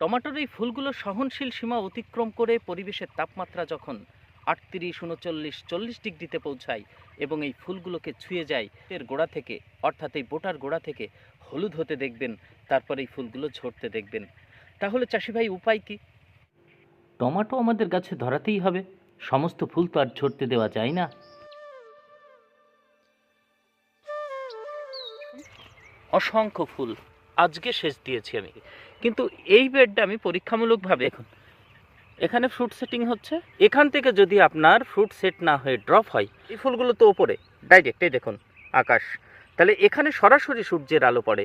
টমাটোর এই ফুলগুলো সহনশীল সীমা অতিক্রম করে পরিবেশের তাপমাত্রা যখন আটত্রিশ উনচল্লিশ চল্লিশ ডিগ্রিতে পৌঁছায় এবং এই ফুলগুলোকে ছুঁয়ে যায় এর গোড়া থেকে অর্থাৎ এই বোটার গোড়া থেকে হলুদ হতে দেখবেন তারপর এই ফুলগুলো ঝরতে দেখবেন। তাহলে চাষি ভাই উপায় কি? টমাটো আমাদের গাছে ধরাতেই হবে। সমস্ত ফুল তো আর ঝরতে দেওয়া যায় না। অসংখ্য ফুল। আজকে শেষ দিয়েছি আমি। কিন্তু এই বেডটা আমি পরীক্ষামূলকভাবে এখন এখানে ফ্রুট সেটিং হচ্ছে। এখান থেকে যদি আপনার ফ্রুট সেট না হয়ে ড্রপ হয় এই ফুলগুলো তো ওপরে ডাইরেক্ট এই দেখুন আকাশ। তাহলে এখানে সরাসরি সূর্যের আলো পড়ে।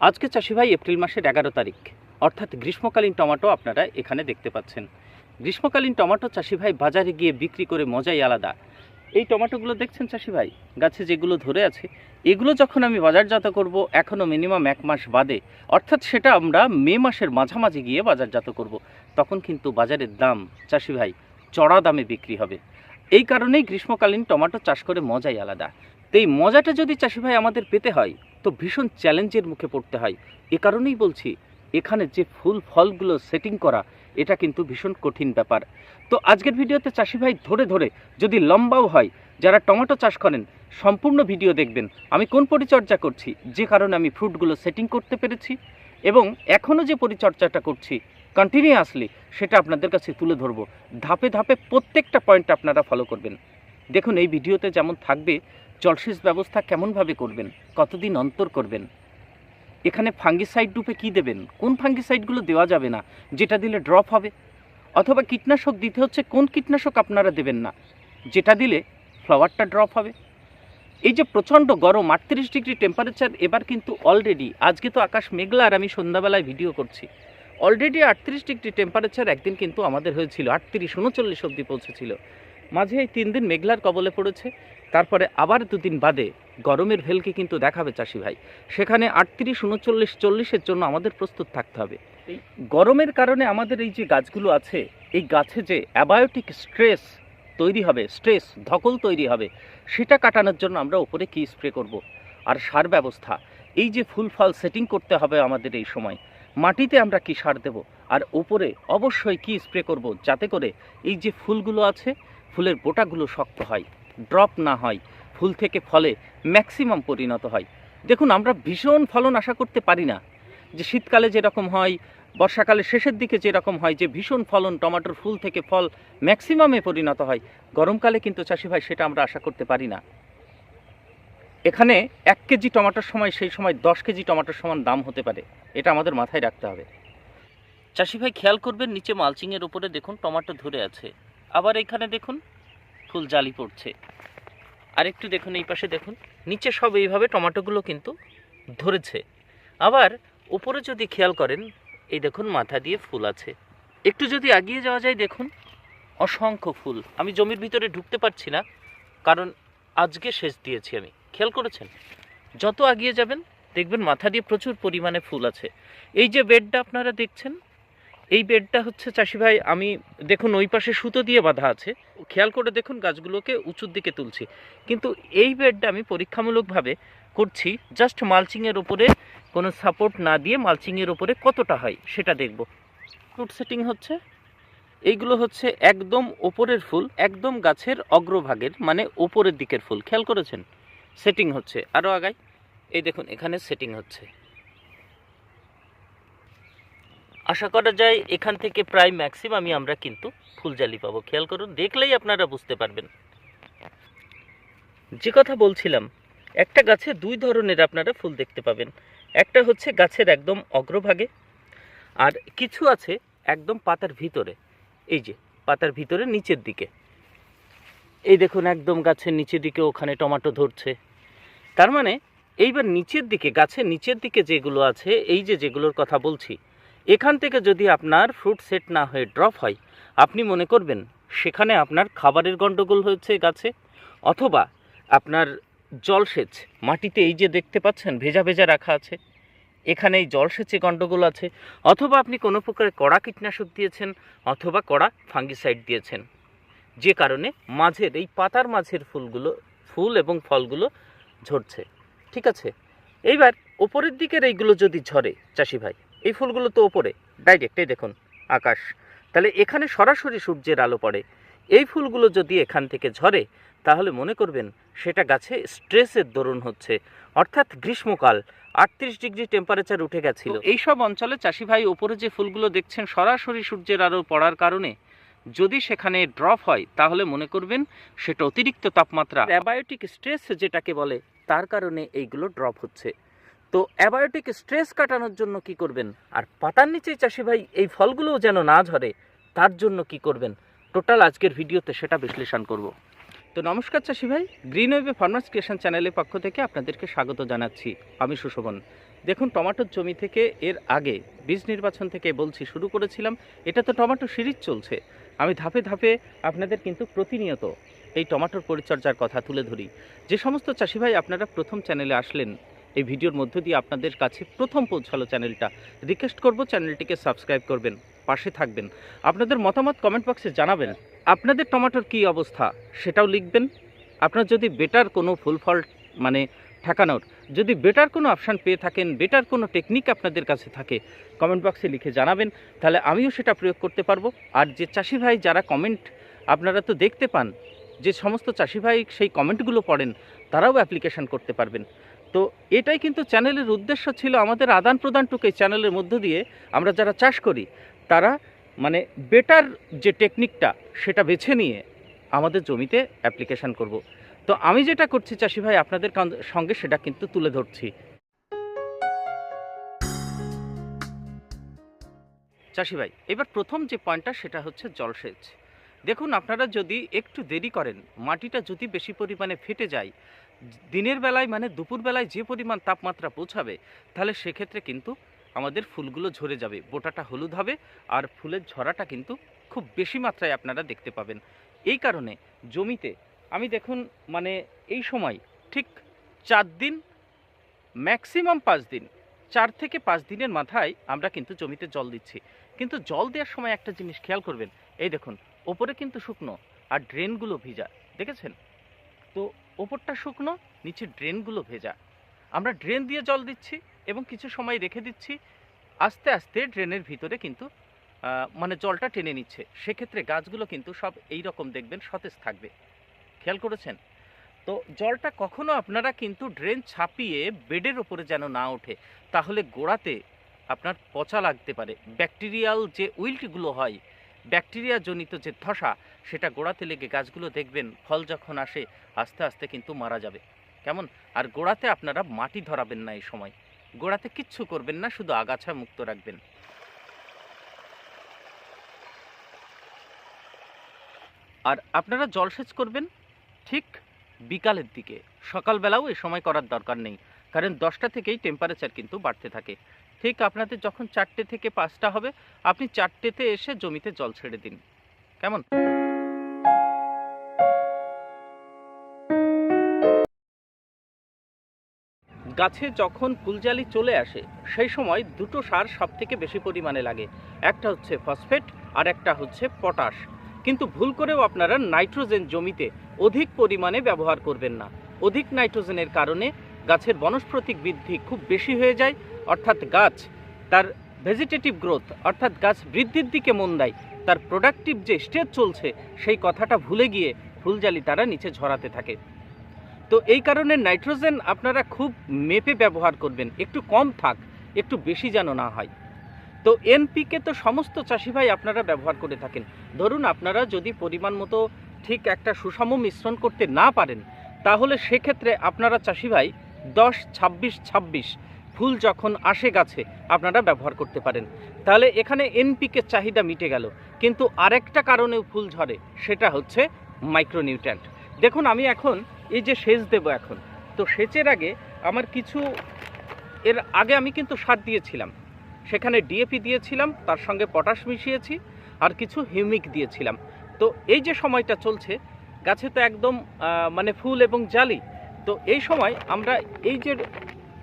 আজকে চাষি ভাই এপ্রিল মাসের এগারো তারিখ। অর্থাৎ গ্রীষ্মকালীন টমেটো আপনারা এখানে দেখতে পাচ্ছেন। গ্রীষ্মকালীন টমেটো চাষি ভাই বাজারে গিয়ে বিক্রি করে মজাই আলাদা। এই টমেটোগুলো দেখছেন চাষি ভাই? গাছে যেগুলো ধরে আছে, এগুলো যখন আমি বাজারজাত করব এখনও মিনিমাম এক মাস বাদে, অর্থাৎ সেটা আমরা মে মাসের মাঝামাঝি গিয়ে বাজারজাত করব, তখন কিন্তু বাজারের দাম চাষি ভাই চড়া দামে বিক্রি হবে। এই কারণেই গ্রীষ্মকালীন টমেটো চাষ করে মজাই আলাদা। তো এই মজাটা যদি চাষি ভাই আমাদের পেতে হয়, তো ভীষণ চ্যালেঞ্জের মুখে পড়তে হয়। এ কারণেই বলছি এখানে যে ফুল ফলগুলো সেটিং করা, এটা কিন্তু ভীষণ কঠিন ব্যাপার। তো আজকের ভিডিওতে চাষি ভাই ধরে ধরে যদি লম্বাও হয়, যারা টমেটো চাষ করেন, সম্পূর্ণ ভিডিও দেখবেন। আমি কোন পরিচর্যা করছি? যে কারণে আমি ফ্রুটগুলো সেটিং করতে পেরেছি এবং এখনও যে পরিচর্যাটা করছি কন্টিনিউয়াসলি সেটা আপনাদের কাছে তুলে ধরবো। ধাপে ধাপে প্রত্যেকটা পয়েন্ট আপনারা ফলো করবেন। দেখুন, এই ভিডিওতে যেমন থাকবে, জলসেচ ব্যবস্থা কেমনভাবে করবেন, কতদিন অন্তর করবেন এখানে ফাঙ্গিসাইড রূপে কি দেবেন? কোন ফাঙ্গিসাইডগুলো দেওয়া যাবে না? যেটা দিলে ড্রপ হবে। অথবা কীটনাশক দিতে হচ্ছে, কোন কীটনাশক আপনারা দেবেন না? যেটা দিলে ফ্লাওয়ারটা ড্রপ হবে। এই যে প্রচণ্ড গরম, আটত্রিশ ডিগ্রি টেম্পারেচার এবার কিন্তু অলরেডি আজকে তো আকাশ মেঘলা আর আমি সন্ধ্যাবেলায় ভিডিও করছি। অলরেডি আটত্রিশ ডিগ্রি টেম্পারেচার একদিন কিন্তু আমাদের হয়েছিল, আটত্রিশ, উনচল্লিশ অবধি পৌঁছেছিল। মাঝে এই তিন দিন মেঘলার কবলে পড়েছে। তারপরে আবার দুদিন বাদে গরমের ভেলকে কিন্তু দেখাবে চাষি ভাই। সেখানে আটত্রিশ উনচল্লিশ চল্লিশের জন্য আমাদের প্রস্তুত থাকতে হবে। এই গরমের কারণে আমাদের এই যে গাছগুলো আছে এই গাছে যে অ্যাবায়োটিক স্ট্রেস তৈরি হবে স্ট্রেস ধকল তৈরি হবে সেটা কাটানোর জন্য আমরা উপরে কি স্প্রে করব। আর সার ব্যবস্থা এই যে ফুল ফল সেটিং করতে হবে আমাদের এই সময় মাটিতে আমরা কি সার দেব? আর উপরে অবশ্যই কি স্প্রে করব? যাতে করে এই যে ফুলগুলো আছে ফুলের বোটাগুলো শক্ত হয়। ড্রপ না হয় ফুল থেকে ফলে ম্যাক্সিমাম পরিণত হয়। দেখুন, আমরা ভীষণ ফলন আশা করতে পারি না যে শীতকালে যেরকম হয়, বর্ষাকালে শেষের দিকে যেরকম হয়, যে ভীষণ ফলন, টমেটোর ফুল থেকে ফল ম্যাক্সিমামে পরিণত হয়। গরমকালে কিন্তু চাষি ভাই, সেটা আমরা আশা করতে পারি না। এখানে এক কেজি টমেটোর সময়, সেই সময় দশ কেজি টমেটোর সমান দাম হতে পারে। এটা আমাদের মাথায় রাখতে হবে। চাষি ভাই, খেয়াল করবেন, নিচে মালচিংয়ের উপরে দেখুন, টমেটো ধরে আছে। আবার এখানে দেখুন ফুল জালি পড়ছে। আর একটু দেখুন, এই পাশে দেখুন, নিচে সব এইভাবে টমেটোগুলো কিন্তু ধরেছে। আবার উপরে যদি খেয়াল করেন, এই দেখুন মাথা দিয়ে ফুল আছে। একটু যদি এগিয়ে যাওয়া যায়, দেখুন, অসংখ্য ফুল। আমি জমির ভিতরে ঢুকতে পারছি না, কারণ আজকে শেষ দিয়েছি আমি। খেয়াল করেছেন? যত এগিয়ে যাবেন, দেখবেন মাথা দিয়ে প্রচুর পরিমাণে ফুল আছে। এই যে বেডটা আপনারা দেখছেন এই বেডটা হচ্ছে চাষি ভাই, আমি দেখুন ওই পাশে সুতো দিয়ে বাঁধা আছে। খেয়াল করে দেখুন গাছগুলোকে উঁচুর দিকে তুলছি। কিন্তু এই বেডটা আমি পরীক্ষামূলকভাবে করছি জাস্ট মালচিংয়ের ওপরে কোনো সাপোর্ট না দিয়ে মালচিংয়ের ওপরে কতটা হয় সেটা দেখব। ফ্রুট সেটিং হচ্ছে, এইগুলো হচ্ছে একদম ওপরের ফুল, একদম গাছের অগ্রভাগের মানে ওপরের দিকের ফুল। খেয়াল করেছেন? সেটিং হচ্ছে। আরও আগায় এই দেখুন, এখানে সেটিং হচ্ছে। আশা করা যায় এখান থেকে প্রায় ম্যাক্সিমামই আমরা কিন্তু ফুলজালি পাবো। খেয়াল করুন, দেখলেই আপনারা বুঝতে পারবেন। যে কথা বলছিলাম, একটা গাছে দুই ধরনের আপনারা ফুল দেখতে পাবেন। একটা হচ্ছে গাছের একদম অগ্রভাগে, আর কিছু আছে একদম পাতার ভিতরে। এই যে, পাতার ভিতরে নিচের দিকে। এই দেখুন, একদম গাছের নিচের দিকে ওখানে টমাটো ধরছে। তার মানে এইবার নিচের দিকে, গাছের নিচের দিকে যেগুলো আছে, এই যে যেগুলোর কথা বলছি এখান থেকে যদি আপনার ফ্রুট সেট না হয়ে ড্রপ হয়, আপনি মনে করবেন সেখানে আপনার খাবারের গণ্ডগোল হয়েছে গাছে, অথবা আপনার জলসেচ মাটিতে এই যে দেখতে পাচ্ছেন ভেজা ভেজা রাখা আছে এখানে এই জলসেচে গণ্ডগোল আছে, অথবা আপনি কোনো প্রকার কড়া কীটনাশক দিয়েছেন অথবা কড়া ফাঙ্গিসাইড দিয়েছেন, যে কারণে মাঝের এই পাতার মাঝের ফুলগুলো, ফুল এবং ফলগুলো ঝরছে, ঠিক আছে? এইবার ওপরের দিকের এইগুলো যদি ঝরে, চাষি ভাই এই ফুলগুলো তো ওপরে ডাইরেক্ট এই দেখুন আকাশ। তাহলে এখানে সরাসরি সূর্যের আলো পড়ে। এই ফুলগুলো যদি এখান থেকে ঝরে তাহলে মনে করবেন সেটা গাছে স্ট্রেসের দরুন হচ্ছে। অর্থাৎ গ্রীষ্মকাল আটত্রিশ ডিগ্রি টেম্পারেচার উঠে গেছিল। এইসব অঞ্চলে চাষি ভাই ওপরে যে ফুলগুলো দেখছেন সরাসরি সূর্যের আলো পড়ার কারণে যদি সেখানে ড্রপ হয় তাহলে মনে করবেন সেটা অতিরিক্ত তাপমাত্রা। অ্যাবায়োটিক স্ট্রেস যেটাকে বলে তার কারণে এইগুলো ড্রপ হচ্ছে। তো অ্যাবায়োটিক স্ট্রেস কাটানোর জন্য কি করবেন? আর পাতার নিচে চাষি ভাই, এই ফলগুলোও যেন না ঝরে, তার জন্য কি করবেন? টোটাল আজকের ভিডিওতে সেটা বিশ্লেষণ করব। তো নমস্কার চাষি ভাই, গ্রিন ওয়েবে ফার্মার্স ক্রিয়েশন চ্যানেলের পক্ষ থেকে আপনাদেরকে স্বাগত জানাচ্ছি। আমি সুশোভন। দেখুন, টমাটোর জমি থেকে এর আগে বীজ নির্বাচন থেকে বলছি, শুরু করেছিলাম, এটা তো টমাটো সিরিজ চলছে। আমি ধাপে ধাপে আপনাদের কিন্তু প্রতিনিয়ত এই টমাটোর পরিচর্যার কথা তুলে ধরি। যে সমস্ত চাষি ভাই আপনারা প্রথম চ্যানেলে আসলেন এই ভিডিওর মধ্য দিয়ে আপনাদের কাছে প্রথম পৌঁছালো চ্যানেলটা। রিকোয়েস্ট করব চ্যানেলটিকে সাবস্ক্রাইব করবেন, পাশে থাকবেন। আপনাদের মতামত কমেন্ট বক্সে জানাবেন, আপনাদের টমেটোর কী অবস্থা সেটাও লিখবেন। আপনার যদি বেটার কোনো ফুল ফল মানে ঠেকানোর, যদি বেটার কোনো অপশান পেয়ে থাকেন, বেটার কোনো টেকনিক আপনাদের কাছে থাকে, কমেন্ট বক্সে লিখে জানাবেন, তাহলে আমিও সেটা প্রয়োগ করতে পারব। আর যে চাষি ভাই যারা কমেন্ট, আপনারা তো দেখতে পান, যে সমস্ত চাষি ভাই সেই কমেন্টগুলো পড়েন, তারাও অ্যাপ্লিকেশন করতে পারবেন। তো এটাই কিন্তু চ্যানেলের উদ্দেশ্য ছিল আমাদের আদান প্রদানটুকু এই চ্যানেলের মধ্য দিয়ে আমরা যারা চাষ করি, তারা মানে বেটার যে টেকনিকটা সেটা বেছে নিয়ে আমাদের জমিতে অ্যাপ্লিকেশান করব। তো আমি যেটা করছি চাষি ভাই, আপনাদের সঙ্গে সেটা কিন্তু তুলে ধরছি। চাষি ভাই, এবার প্রথম যে পয়েন্টটা, সেটা হচ্ছে জলসেচ দেখুন, আপনারা যদি একটু দেরি করেন, মাটিটা যদি বেশি পরিমাণে ফেটে যায় দিনের বেলায় মানে দুপুর বেলায় যে পরিমাণ তাপমাত্রা পৌঁছাবে, তাহলে সেক্ষেত্রে কিন্তু আমাদের ফুলগুলো ঝরে যাবে, বোটাটা হলুদ হবে আর ফুলের ঝরাটা কিন্তু খুব বেশি মাত্রায় আপনারা দেখতে পাবেন। এই কারণে জমিতে, আমি দেখুন মানে এই সময় ঠিক চার দিন, ম্যাক্সিমাম পাঁচ দিন, চার থেকে পাঁচ দিনের মাথায় আমরা কিন্তু জমিতে জল দিচ্ছি। কিন্তু জল দেওয়ার সময় একটা জিনিস খেয়াল করবেন, এই দেখুন, ওপরে কিন্তু শুকনো আর ড্রেনগুলো ভিজা, দেখেছেন? তো ওপরটা শুকনো নিচে ড্রেনগুলো ভেজা। আমরা ড্রেন দিয়ে জল দিচ্ছি এবং কিছু সময় রেখে দিচ্ছি। আস্তে আস্তে ড্রেনের ভিতরে কিন্তু মানে জলটা টেনে নিচ্ছে। সেক্ষেত্রে গাছগুলো কিন্তু সব এই রকম দেখবেন সতেজ থাকবে। খেয়াল করেছেন? তো জলটা কখনো আপনারা কিন্তু ড্রেন ছাপিয়ে বেডের ওপরে যেন না ওঠে, তাহলে গোড়াতে আপনার পচা লাগতে পারে। ব্যাকটেরিয়াল যে উইল্টগুলো হয় ব্যাকটেরিয়া জনিত যে ধসা, সেটা গোড়াতে লেগে গাছগুলো দেখবেন ফল যখন আসে, আস্তে আস্তে কিন্তু মারা যাবে। কেমন? আর গোড়াতে আপনারা মাটি ধরাবেন না এই সময়। গোড়াতে কিচ্ছু করবেন না, শুধু আগাছা মুক্ত রাখবেন। আর আপনারা জলসেচ করবেন ঠিক বিকালের দিকে। সকালবেলাও এই সময় করার দরকার নেই, কারণ দশটা থেকেই টেম্পারেচার কিন্তু বাড়তে থাকে। ঠিক আপনাদের যখন চারটে থেকে পাঁচটা হবে, আপনি চারটেতে এসে জমিতে জল ছেড়ে দিন। কেমন? গাছে যখন ফুলজালি চলে আসে, সেই সময় দুটো সার সব থেকে বেশি পরিমাণে লাগে। একটা হচ্ছে ফসফেট আর একটা হচ্ছে পটাশ। কিন্তু ভুল করেও আপনারা নাইট্রোজেন জমিতে অধিক পরিমাণে ব্যবহার করবেন না। অধিক নাইট্রোজেনের কারণে গাছের বনস্প্রতিক বৃদ্ধি খুব বেশি হয়ে যায় অর্থাৎ গাছ, তার ভেজিটেটিভ গ্রোথ অর্থাৎ গাছ বৃদ্ধির দিকে মন দেয়, তার প্রোডাক্টিভ যে স্টেজ চলছে, সেই কথাটা ভুলে গিয়ে ফুলজালি তারা নিচে ঝরাতে থাকে। তো এই কারণে নাইট্রোজেন আপনারা খুব মেপে ব্যবহার করবেন, একটু কম থাক, একটু বেশি যেন না হয়। তো এনপিকে তো সমস্ত চাষি ভাই আপনারা ব্যবহার করে থাকেন। ধরুন আপনারা যদি পরিমাণ মতো ঠিক একটা সুষম মিশ্রণ করতে না পারেন, তাহলে সেক্ষেত্রে আপনারা চাষি ভাই দশ, ছাব্বিশ ছাব্বিশ ফুল যখন আসে গাছে, আপনারা ব্যবহার করতে পারেন। তাহলে এখানে এনপিকে চাহিদা মিটে গেল, কিন্তু আরেকটা কারণেও ফুল ঝরে, সেটা হচ্ছে মাইক্রোনিউট্রেন্ট দেখুন, আমি এখন এই যে সেচ দেব এখন, তো সেচের আগে আমার কিছু, এর আগে আমি কিন্তু সার দিয়েছিলাম। সেখানে ডিএপি দিয়েছিলাম, তার সঙ্গে পটাশ মিশিয়েছি, আর কিছু হিউমিক দিয়েছিলাম। তো এই যে সময়টা চলছে, গাছে তো একদম মানে ফুল এবং জালি, তো এই সময় আমরা এই যে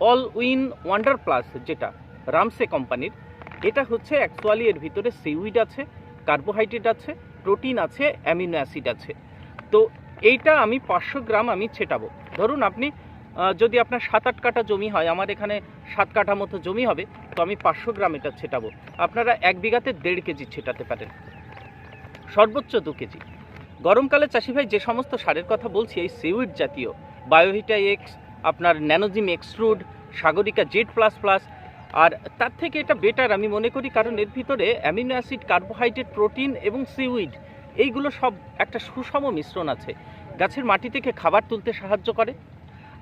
অল উইন ওয়ান্ডার প্লাস যেটা রামসে কোম্পানির, এটা হচ্ছে অ্যাকচুয়ালি এর ভিতরে সিউইড আছে কার্বোহাইড্রেট আছে প্রোটিন আছে অ্যামিনো অ্যাসিড আছে। তো এইটা আমি পাঁচশো গ্রাম আমি ছেটাবো। ধরুন আপনি যদি আপনার সাত আট কাঠা জমি হয়, আমার এখানে সাত কাঠা মতো জমি হবে, তো আমি পাঁচশো গ্রাম এটা ছেটাবো। আপনারা এক বিঘাতে দেড় কেজি ছেটাতে পারেন। সর্বোচ্চ দু কেজি। গরমকালে চাষি ভাই যে সমস্ত সারের কথা বলছি, এই সিউইড জাতীয় বায়োভিটা এক্স আপনার ন্যানোজিম এক্সট্রুড সাগরিকা জেড প্লাস প্লাস আর তার থেকে এটা বেটার আমি মনে করি কারণ এর ভিতরে অ্যামিনো অ্যাসিড কার্বোহাইড্রেট প্রোটিন এবং সিউইড এইগুলো সব একটা সুষম মিশ্রণ আছে। গাছের মাটি থেকে খাবার তুলতে সাহায্য করে।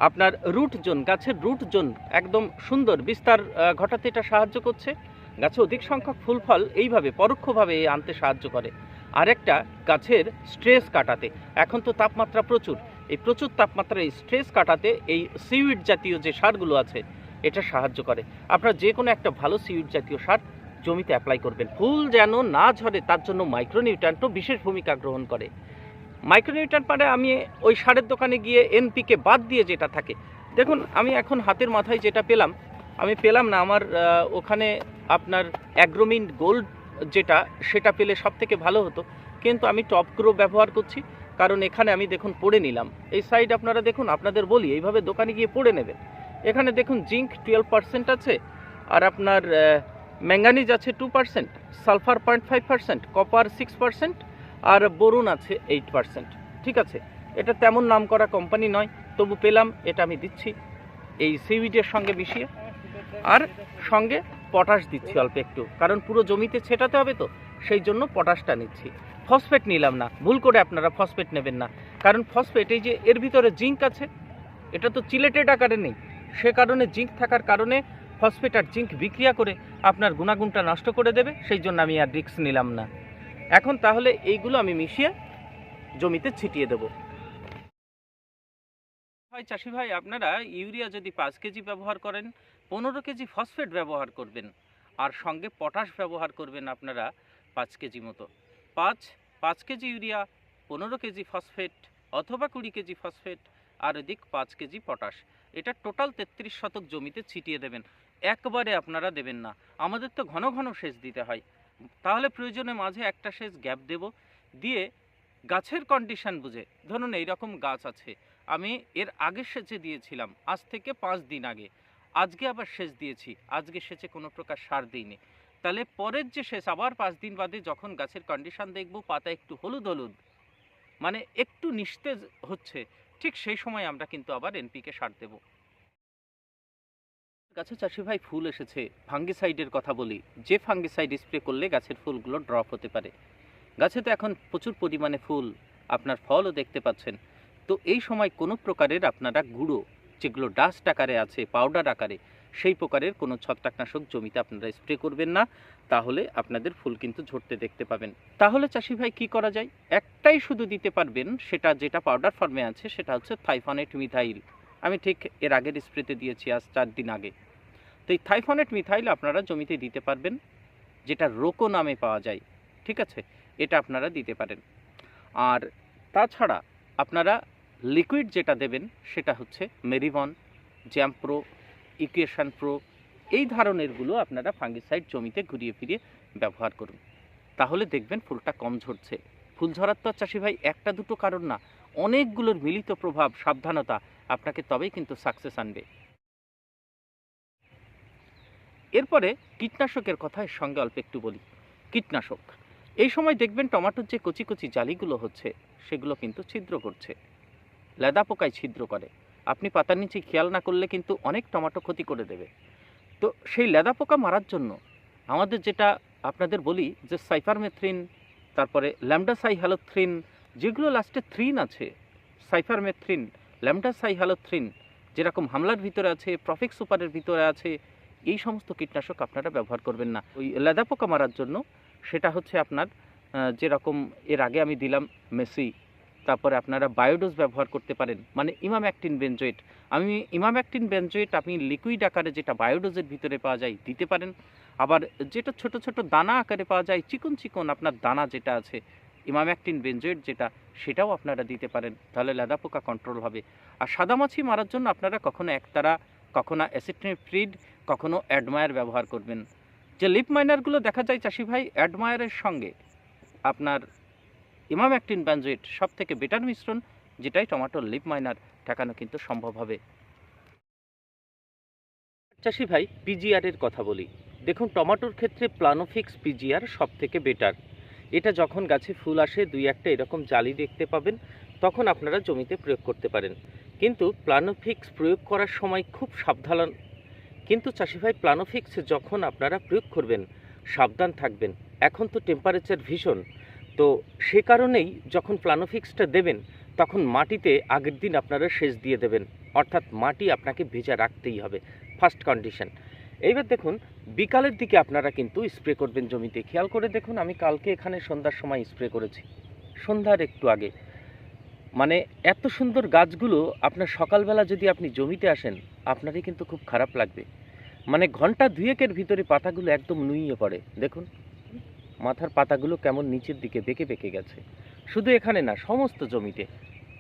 আপনার রুট জোন গাছের রুট জোন একদম সুন্দর বিস্তার ঘটাতে এটা সাহায্য করছে। গাছে অধিক সংখ্যক ফুল ফল এইভাবে পরোক্ষভাবে আনতে সাহায্য করে। আরেকটা, গাছের স্ট্রেস কাটাতে। এখন তো তাপমাত্রা প্রচুর। এই প্রচুর তাপমাত্রায় স্ট্রেস কাটাতে এই সিউইড জাতীয় যে সারগুলো আছে, এটা সাহায্য করে। আপনারা যে কোনো একটা ভালো সিউইড জাতীয় সার জমিতে অ্যাপ্লাই করবেন। ফুল যেন না ঝরে, তার জন্য মাইক্রোনিউট্রান্টও বিশেষ ভূমিকা গ্রহণ করে। মাইক্রোনিউট্রান্ট মানে আমি ওই সারের দোকানে গিয়ে এনপিকে বাদ দিয়ে যেটা থাকে। দেখুন, আমি এখন হাতের মাথায় যেটা পেলাম, আমি পেলাম না আমার ওখানে আপনার অ্যাগ্রোমিন গোল্ড যেটা, সেটা পেলে সব থেকে ভালো হতো। কিন্তু আমি টপ গ্রো ব্যবহার করছি। কারণ এখানে আমি দেখুন পড়ে নিলাম। এই সাইড আপনারা দেখুন, আপনাদের বলি, এইভাবে দোকানে গিয়ে পড়ে নেবেন। এখানে দেখুন জিঙ্ক টুয়েলভ পার্সেন্ট আছে, আর আপনার ম্যাঙ্গানিজ আছে two percent sulphur point five percent copper six percent আর বোরন আছে এইট পার্সেন্ট ঠিক আছে? এটা তেমন নাম করা কোম্পানি নয়, তবু পেলাম, এটা আমি দিচ্ছি। এই সিউইডের সঙ্গে মিশিয়ে, আর সঙ্গে পটাশ দিচ্ছি অল্প একটু, কারণ পুরো জমিতে ছেটাতে হবে তো। সেই জন্য পটাশটা নিচ্ছি। ফসফেট নিলাম না। ভুল করে আপনারা ফসফেট নেবেন না। কারণ ফসফেট এই যে এর ভিতরে জিঙ্ক আছে, এটা তো চিলেটেড আকারে নেই। সে কারণে জিঙ্ক থাকার কারণে ফসফেট আর জিঙ্ক বিক্রিয়া করে আপনার গুণাগুণটা নষ্ট করে দেবে, সেই জন্য আমি আর রিক্স নিলাম না। এখন তাহলে এইগুলো আমি মিশিয়ে জমিতে ছিটিয়ে দেবো। ভাই চাষি ভাই, আপনারা ইউরিয়া যদি পাঁচ কেজি ব্যবহার করেন, পনেরো কেজি ফসফেট ব্যবহার করবেন। আর সঙ্গে পটাশ ব্যবহার করবেন আপনারা। পাঁচ কেজি মতো। পাঁচ পাঁচ কেজি ইউরিয়া, পনেরো কেজি ফসফেট অথবা কুড়ি কেজি ফসফেট, আর এদিক পাঁচ কেজি পটাশ। এটা টোটাল তেত্রিশ শতক জমিতে ছিটিয়ে দেবেন। একবারে আপনারা দেবেন না। আমাদের তো ঘন ঘন সেচ দিতে হয়। তাহলে প্রয়োজনে মাঝে একটা সেচ গ্যাপ দেব। দিয়ে গাছের কন্ডিশন বুঝে। ধরুন এইরকম গাছ আছে। আমি এর আগে সেচে দিয়েছিলাম। আজ থেকে পাঁচ দিন আগে। আজকে আবার সেচ দিয়েছি। আজকে সেচে কোনো প্রকার সার দিইনি। তাহলে পরের যে শেষ, আবার পাঁচ দিন বাদে যখন গাছের কন্ডিশন দেখব, পাতা একটু হলুদ হলুদ মানে একটু নিস্তেজ হচ্ছে, ঠিক সেই সময় আমরা কিন্তু আবার এনপিকে সার দেব। গাছে চাষি ভাই ফুল এসেছে ফাঙ্গিসাইডের কথা বলি, যে ফাঙ্গিসাইড স্প্রে করলে গাছের ফুলগুলো ড্রপ হতে পারে। গাছে তো এখন প্রচুর পরিমাণে ফুল, আপনার ফলও দেখতে পাচ্ছেন। তো এই সময় কোনো প্রকারের আপনারা গুঁড়ো, যেগুলো ডাস্ট আকারে আছে পাউডার আকারে সেই প্রকারের কোনো ছত্রাকনাশক জমিতে আপনারা স্প্রে করবেন না, তাহলে আপনাদের ফুল কিন্তু ঝরতে দেখতে পাবেন। তাহলে চাষি ভাই কি করা যায়? একটাই শুধু দিতে পারবেন, সেটা যেটা পাউডার ফর্মে আছে, সেটা হচ্ছে থাইফনেট মিথাইল আমি ঠিক এর আগের স্প্রেতে দিয়েছি আজ চার দিন আগে। তো এই থাইফনেট মিথাইল আপনারা জমিতে দিতে পারবেন, যেটা রোকো নামে পাওয়া যায়, ঠিক আছে? এটা আপনারা দিতে পারেন। আর তাছাড়া আপনারা লিকুইড যেটা দেবেন, সেটা হচ্ছে মেরিভন জ্যাম্প্রো ইকুয়েশন প্রো এই ধরনেরগুলো আপনারা ফাঙ্গিসাইড জমিতে ঘুরিয়ে ফিরিয়ে ব্যবহার করুন। তাহলে দেখবেন ফুলটা কম ঝরছে। ফুল ঝরার তো চাষি ভাই একটা দুটো কারণ না, অনেকগুলোর মিলিত প্রভাব, সাবধানতা আপনাকে তবেই কিন্তু সাকসেস আনবে। এরপরে কীটনাশকের কথা এর সঙ্গে অল্প একটু বলি। কীটনাশক, এই সময় দেখবেন টমাটোর যে কচি কচি জালিগুলো হচ্ছে, সেগুলো কিন্তু ছিদ্র করছে। লেদা পোকায় ছিদ্র করে। আপনি পাতার নিচে খেয়াল না করলে কিন্তু অনেক টমাটো ক্ষতি করে দেবে। তো সেই লেদা পোকা মারার জন্য আমাদের যেটা আপনাদের বলি যে সাইফারমেথ্রিন, তারপরে ল্যামডাসাই হ্যালোথ্রিন যেগুলো লাস্টে থ্রিন আছে, সাইফারমেথ্রিন ল্যামডাসাই হ্যালোথ্রিন যেরকম হামলার ভিতরে আছে, প্রফিক সুপারের ভিতরে আছে, এই সমস্ত কীটনাশক আপনারা ব্যবহার করবেন না। ওই লেদা পোকা মারার জন্য সেটা হচ্ছে আপনার যেরকম এর আগে আমি দিলাম মেসি। তারপরে আপনারা বায়োডোজ ব্যবহার করতে পারেন। মানে ইমাম অ্যাক্টিন বেনজোয়েট। আমি ইমাম অ্যাক্টিন বেনজোয়েট আপনি লিকুইড আকারে যেটা বায়োডোজের ভিতরে পাওয়া যায় দিতে পারেন। আবার যেটা ছোট ছোট দানা আকারে পাওয়া যায়, চিকন চিকন আপনার দানা যেটা আছে ইমাম অ্যাক্টিন বেনজোয়েট যেটা, সেটাও আপনারা দিতে পারেন। তাহলে লেদা পোকা কন্ট্রোল হবে। আর সাদামাছি মারার জন্য আপনারা কখনো একতারা, কখনো অ্যাসিট্রিড কখনো অ্যাডমায়ার ব্যবহার করবেন। যে লিপ মাইনারগুলো দেখা যায় চাষি ভাই অ্যাডমায়ারের সঙ্গে আপনার ইমাম অ্যাক্টিন ব্যানজুয়েট সব থেকে বেটার মিশ্রণ, যেটাই টমাটোর লিপ মাইনার ঠেকানো কিন্তু সম্ভব হবে। চাষি ভাই পিজিআর এর কথা বলি। দেখুন, টমাটোর ক্ষেত্রে প্লানোফিক্স পিজিআর সব থেকে বেটার। এটা যখন গাছে ফুল আসে, দুই একটা এরকম জালি দেখতে পাবেন, তখন আপনারা জমিতে প্রয়োগ করতে পারেন। কিন্তু প্লানোফিক্স প্রয়োগ করার সময় খুব সাবধান কিন্তু চাষি ভাই প্লানোফিক্স যখন আপনারা প্রয়োগ করবেন, সাবধান থাকবেন। এখন তো টেম্পারেচার ভীষণ। তো সে কারণেই যখন প্লানোফিক্সটা দেবেন, তখন মাটিতে আগের দিন আপনারা সেচ দিয়ে দেবেন। অর্থাৎ মাটি আপনাকে ভেজা রাখতেই হবে ফার্স্ট কন্ডিশন এইবার দেখুন, বিকালের দিকে আপনারা কিন্তু স্প্রে করবেন জমিতে। খেয়াল করে দেখুন, আমি কালকে এখানে সন্ধ্যার সময় স্প্রে করেছি। সন্ধ্যার একটু আগে। মানে এত সুন্দর গাছগুলো আপনার সকালবেলা যদি আপনি জমিতে আসেন, আপনারই কিন্তু খুব খারাপ লাগবে। মানে ঘণ্টা দুয়েকের ভিতরে পাতাগুলো একদম নুইয়ে পড়ে। দেখুন মাথার পাতাগুলো কেমন নিচের দিকে বেঁকে বেঁকে গেছে। শুধু এখানে না, সমস্ত জমিতে।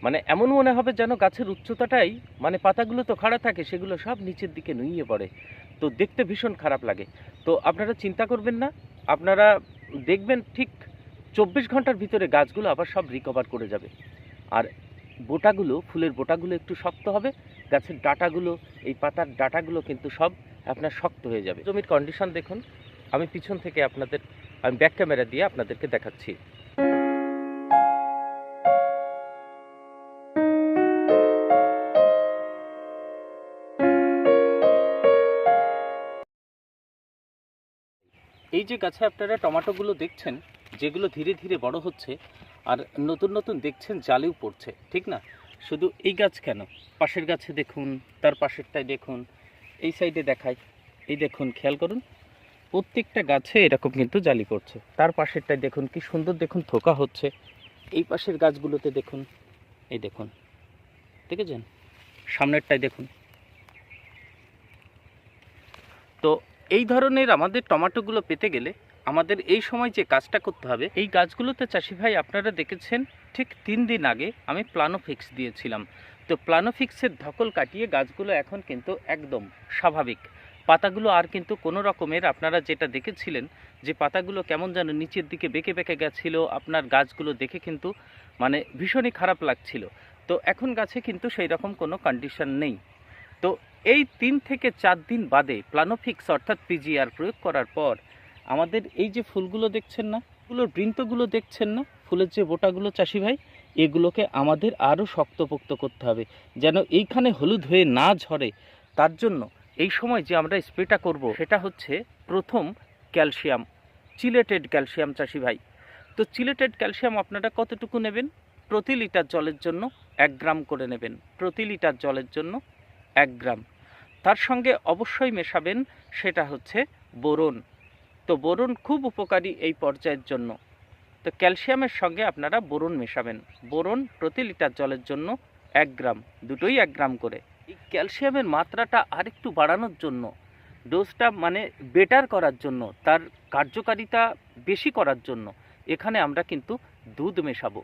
মানে এমন মনে হবে যেন গাছের উচ্চতাটাই মানে পাতাগুলো তো খাড়া থাকে, সেগুলো সব নিচের দিকে নুইয়ে পড়ে। তো দেখতে ভীষণ খারাপ লাগে। তো আপনারা চিন্তা করবেন না, আপনারা দেখবেন ঠিক চব্বিশ ঘণ্টার ভিতরে গাছগুলো আবার সব রিকভার করে যাবে। আর বোটাগুলো, ফুলের বোটাগুলো একটু শক্ত হবে, গাছের ডাটাগুলো, এই পাতার ডাটাগুলো কিন্তু সব আপনার শক্ত হয়ে যাবে। জমির কন্ডিশন দেখুন, আমি পিছন থেকে আপনাদের আমি ব্যাক ক্যামেরা দিয়ে আপনাদেরকে দেখাচ্ছি। এই যে গাছে আপনারা টমেটোগুলো দেখছেন, যেগুলো ধীরে ধীরে বড় হচ্ছে, আর নতুন নতুন দেখছেন জালেও পড়ছে, ঠিক না? শুধু এই গাছ কেন? পাশের গাছে দেখুন, তার পাশেরটায় দেখুন, এই সাইডে দেখায়। এই দেখুন, খেয়াল করুন প্রত্যেকটা গাছে এরকম কিন্তু জালি পড়ছে তার পাশেরটায় দেখুন কি সুন্দর দেখুন থোকা হচ্ছে। এই পাশের গাছগুলোতে দেখুন, এই দেখুন, দেখেছেন? সামনেরটায় দেখুন। তো এই ধরনের আমাদের টমেটোগুলো পেতে গেলে আমাদের এই সময় যে কাজটা করতে হবে, এই গাছগুলোতে চাষি ভাই আপনারা দেখেছেন, ঠিক তিন দিন আগে আমি প্লানোফিক্স দিয়েছিলাম। তো প্লানোফিক্সের ধকল কাটিয়ে গাছগুলো এখন কিন্তু একদম স্বাভাবিক। পাতাগুলো আর কিন্তু কোনো রকমের আপনারা যেটা দেখেছিলেন যে পাতাগুলো কেমন যেন নিচের দিকে বেঁকে বেঁকে গেছিল, আপনার গাছগুলো দেখে কিন্তু মানে ভীষণই খারাপ লাগছিল। তো এখন গাছে কিন্তু সেই রকম কোনো কন্ডিশন নেই। তো এই তিন থেকে চার দিন বাদে প্লানোফিক্স অর্থাৎ পিজিআর প্রয়োগ করার পর আমাদের এই যে ফুলগুলো দেখছেন না, ফুলের বৃন্তগুলো দেখছেন না, ফুলের যে বোটাগুলো চাষি ভাই, এগুলোকে আমাদের আরও শক্তপোক্ত করতে হবে। যেন এইখানে হলুদ হয়ে না ঝরে, তার জন্য এই সময় যে আমরা স্প্রেটা করব সেটা হচ্ছে প্রথম ক্যালসিয়াম, চিলেটেড ক্যালসিয়াম চাষি ভাই। তো চিলেটেড ক্যালসিয়াম আপনারা কতটুকু নেবেন? প্রতি লিটার জলের জন্য এক গ্রাম করে নেবেন। প্রতি লিটার জলের জন্য এক গ্রাম। তার সঙ্গে অবশ্যই মেশাবেন সেটা হচ্ছে বোরন। তো বোরন খুব উপকারী এই পর্যায়ের জন্য। তো ক্যালসিয়ামের সঙ্গে আপনারা বোরন মেশাবেন। বোরন প্রতি লিটার জলের জন্য এক গ্রাম, দুটোই এক গ্রাম করে। এই ক্যালসিয়ামের মাত্রাটা আরেকটু বাড়ানোর জন্য ডোজটা মানে বেটার করার জন্য, তার কার্যকারিতা বেশি করার জন্য, এখানে আমরা কিন্তু দুধ মেশাবো।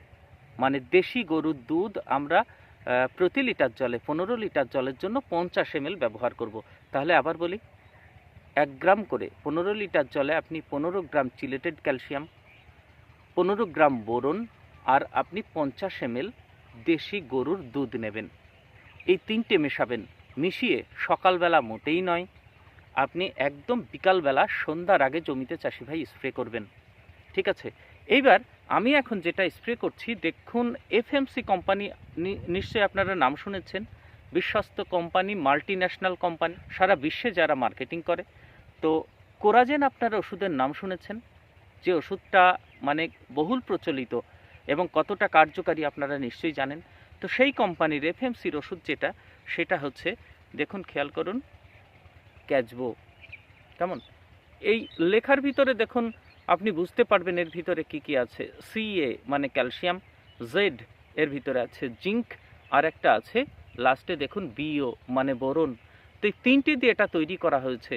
মানে দেশি গরুর দুধ আমরা প্রতি লিটার জলে, পনেরো লিটার জলের জন্য পঞ্চাশ এম ব্যবহার করব। তাহলে আবার বলি, এক গ্রাম করে পনেরো লিটার জলে আপনি পনেরো গ্রাম চিলেটেড ক্যালসিয়াম পনেরো গ্রাম বোরন, আর আপনি পঞ্চাশ এম দেশি গরুর দুধ নেবেন। এই তিনটে মেশাবেন। মিশিয়ে সকালবেলা মোটেই নয়, আপনি একদম বিকালবেলা সন্ধ্যার আগে জমিতে চাষি ভাই স্প্রে করবেন। ঠিক আছে? এইবার আমি এখন যেটা স্প্রে করছি, দেখুন, এফএমসি কোম্পানি নিশ্চয়ই আপনারা নাম শুনেছেন। বিশ্বস্ত কোম্পানি মাল্টি ন্যাশনাল কোম্পানি, সারা বিশ্বে যারা মার্কেটিং করে। তো কোরাজেন আপনারা ওষুধের নাম শুনেছেন? যে ওষুধটা মানে বহুল প্রচলিত এবং কতটা কার্যকারী আপনারা নিশ্চয়ই জানেন। তো সেই কোম্পানির এফএমসির ওষুধ যেটা, সেটা হচ্ছে, দেখুন, খেয়াল করুন ক্যাচবো কেমন? এই লেখার ভিতরে দেখুন, আপনি বুঝতে পারবেন এর ভিতরে কি কি আছে। সিএ মানে ক্যালসিয়াম জেড এর ভিতরে আছে জিঙ্ক আর একটা আছে লাস্টে দেখুন বিও মানে বোরন। তো এই তিনটি দিয়ে এটা তৈরি করা হয়েছে।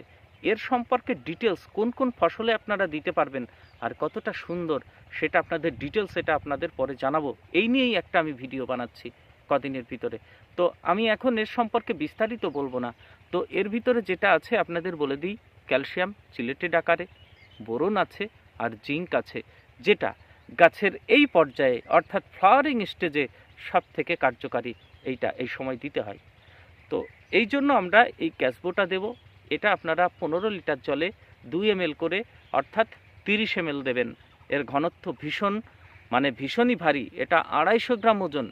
এর সম্পর্কে ডিটেলস কোন কোন ফসলে আপনারা দিতে পারবেন আর কতটা সুন্দর সেটা আপনাদের ডিটেলস এটা আপনাদের পরে জানাব। এই নিয়েই একটা আমি ভিডিও বানাচ্ছি কদিনের ভিতরে। তো আমি এখন এর সম্পর্কে বিস্তারিত বলব না। তো এর ভিতরে যেটা আছে আপনাদের বলে দিই, ক্যালসিয়াম চিলেটেড আকারে, বোরন আছে আর জিঙ্ক আছে, যেটা গাছের এই পর্যায়ে অর্থাৎ ফ্লাওয়ারিং স্টেজে সব থেকে কার্যকারী, এইটা এই সময় দিতে হয়। তো এই জন্য আমরা এই ক্যাশবোটা দেব। এটা আপনারা পনেরো লিটার জলে দুই এম করে, অর্থাৎ তিরিশ এম দেবেন। এর ঘনত্ব ভীষণ মানে ভীষণই ভারী। এটা আড়াইশো গ্রাম ওজন।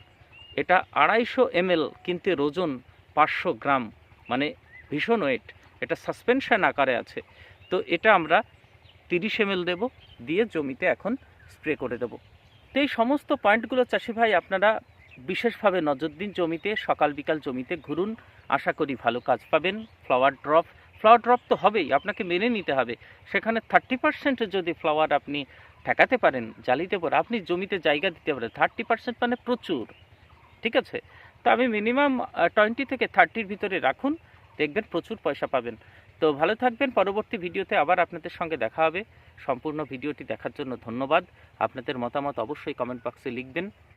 এটা আড়াইশো এম কিন্তু ওজন পাঁচশো গ্রাম। মানে ভীষণ ওয়েট এটা সাসপেনশন আকারে আছে। তো এটা আমরা তিরিশ এম দেব, দিয়ে জমিতে এখন স্প্রে করে দেব। তো এই সমস্ত পয়েন্টগুলো চাষি ভাই, আপনারা বিশেষভাবে নজর দিন জমিতে। সকাল বিকাল জমিতে ঘুরুন। আশা করি ভালো কাজ পাবেন। ফ্লাওয়ার ড্রপ ফ্লাওয়ার ড্রপ তো হবেই, আপনাকে মেনে নিতে হবে। সেখানে থার্টি পার্সেন্ট যদি ফ্লাওয়ার আপনি ঠেকাতে পারেন, জ্বালিতে পারেন, আপনি জমিতে জায়গা দিতে পারেন থার্টি পার্সেন্ট মানে প্রচুর, ঠিক আছে? তো আমি মিনিমাম টোয়েন্টি থেকে থার্টির ভিতরে রাখুন, দেখবেন প্রচুর পয়সা পাবেন। তো ভালো থাকবেন, পরবর্তী ভিডিওতে আবার আপনাদের সঙ্গে দেখা হবে। সম্পূর্ণ ভিডিওটি দেখার জন্য ধন্যবাদ। আপনাদের মতামত অবশ্যই কমেন্ট বক্সে লিখবেন।